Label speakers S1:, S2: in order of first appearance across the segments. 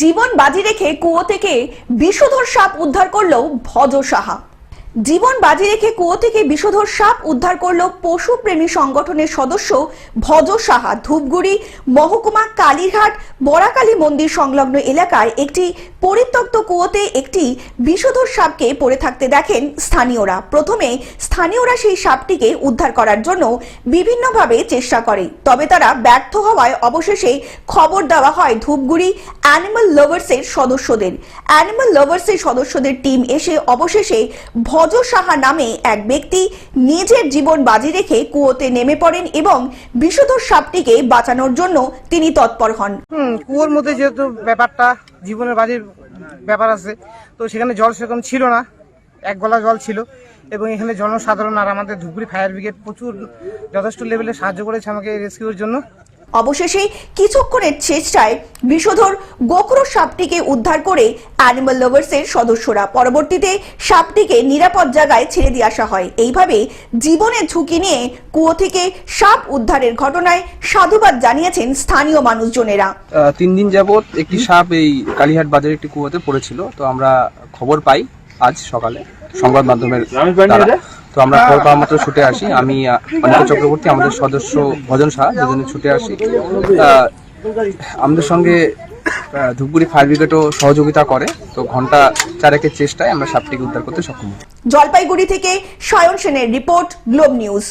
S1: জীবন বাজি রেখে কুয়ো থেকে বিষধর সাপ উদ্ধার করল ভজ সাহা। জীবন বাজি রেখে কুয়ো থেকে বিষধর সাপ উদ্ধার করল পশুপ্রেমী সংগঠনের সদস্য ভজ সাহা ধূপগুড়ি, মহকুমা কালীরহাট, বড়াকালী মন্দির সংলগ্ন এলাকায় একটি পরিত্যক্ত কুয়োতে একটি বিষধর সাপকে পড়ে থাকতে দেখেন স্থানীয়রা। প্রথমে স্থানীয়রা সেই সাপটিকে উদ্ধার করার জন্য বিভিন্নভাবে চেষ্টা করে, তবে তারা ব্যর্থ হওয়ায় অবশেষে খবর দেওয়া হয় ধূপগুড়ি অ্যানিমাল লাভার্সের সদস্যদের। অ্যানিমাল লাভার্সের সদস্যদের টিম এসে অবশেষে ভজ সাহা নামে এক ব্যক্তি নিজের জীবন বাজি রেখে কুয়োতে নেমে পড়েন এবং বিষধর সাপটিকে বাঁচানোর জন্য তিনি তৎপর হন।
S2: কুয়োর মধ্যে যেহেতু ব্যাপারটা জীবনের বাজির ব্যাপার আছে, তো সেখানে জল সেরকম ছিল না, এক গলা জল ছিল, এবং এখানে জনসাধারণ আর আমাদের ধুপগুড়ি ফায়ার ব্রিগেড প্রচুর যথেষ্ট লেভেলে সাহায্য করেছে আমাকে রেস্কিউর জন্য।
S1: অবশেষে কিছুক্ষণের চেষ্টায় বিষধর গোখরো সাপটিকে উদ্ধার করে অ্যানিমাল লাভার্সের সদস্যরা পরবর্তীতে সাপটিকে নিরাপদ জায়গায় ছেড়ে দিয়ে আসা হয়। এইভাবে জীবনের ঝুঁকি নিয়ে কুয়ো থেকে সাপ উদ্ধারের ঘটনায় সাধুবাদ জানিয়েছেন স্থানীয় মানুষজনেরা।
S3: আহ, তিন দিন যাবৎ একটি সাপ এই কালীহাট বাজারে একটি কুয়োতে পড়েছিল। তো আমরা খবর পাই আজ সকালে সংবাদ মাধ্যমের। তো আমরা খবর পাওয়া মাত্র ছুটে আসি। আমি অনিতা চক্রবর্তী, আমাদের সদস্য ভজন শাহ দুজনে ছুটে আসি। আমাদের সঙ্গে ধূপগুড়ি ফায়ার ব্রিগেডও সহযোগিতা করে। তো ঘণ্টা চারেকের চেষ্টায় আমরা সাপটিকে উদ্ধার করতে সক্ষম
S1: জলপাইগুড়ি থেকে সায়ন সেনের রিপোর্ট, গ্লোব নিউজ।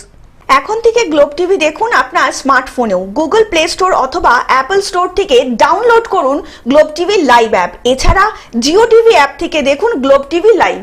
S1: এখন থেকে গ্লোব টিভি দেখুন আপনার স্মার্টফোনেও। গুগল প্লে স্টোর অথবা অ্যাপল স্টোর থেকে ডাউনলোড করুন গ্লোব টিভি লাইভ অ্যাপ। এছাড়া জিও টিভি অ্যাপ থেকে দেখুন গ্লোব টিভি লাইভ।